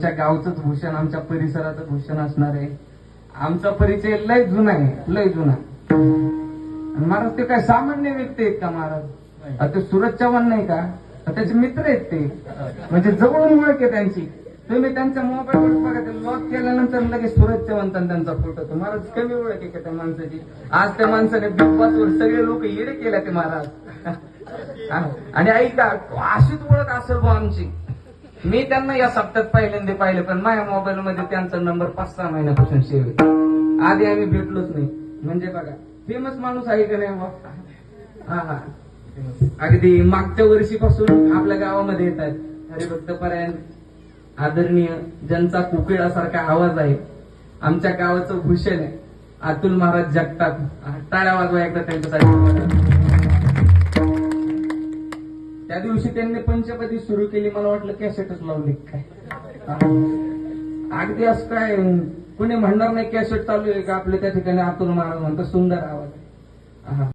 आमच्या गावचंच भूषण आमच्या परिसराचं भूषण असणार आहे. आमचा परिचय लय जुना आहे लय जुना. आणि महाराज ते काय सामान्य व्यक्ती आहेत का महाराज? ते सुरज चव्हाण नाही का? त्याचे मित्र आहेत ते. म्हणजे जवळून ओळख आहे त्यांची. तुम्ही त्यांच्या मोबाईलवर बघा ते लॉक केल्यानंतर लगेच सुरज चव्हाण त्यांचा फोटो तो महाराज कमी ओळख आहे का त्या माणसाची? आज त्या माणसाने बिग वर सगळे लोक येडे केले ते महाराज. आणि ऐका अशीच ओळख असेल बुवा आमची. मी त्यांना या सप्त्यात पहिल्यांदा पाहिलं पण माझ्या मोबाईल मध्ये त्यांचा नंबर पाच सहा महिन्यापासून सेव्ह आहे. आधी आम्ही भेटलोच नाही. म्हणजे बघा फेमस माणूस आहे का नाही हो? हा? हा अगदी मागच्या वर्षीपासून आपल्या गावामध्ये येत आहेत. हरिभक्त परायण आदरणीय ज्यांचा कुकिळासारखा आवाज आहे. आमच्या गावाचं भूषण आहे अतुल महाराज जगतात टाळ्या वाजवा एकदा त्यांच्यासाठी. त्या दिवशी त्यांनी पंचपदी सुरू केली. मला वाटलं कॅसेटच लावली काय? अगदी असं काय कुणी म्हणणार नाही कॅसेट चालू आहे का? आपल्या त्या ठिकाणी अतुल महाराज म्हणतात सुंदर आवाज आहे. हा.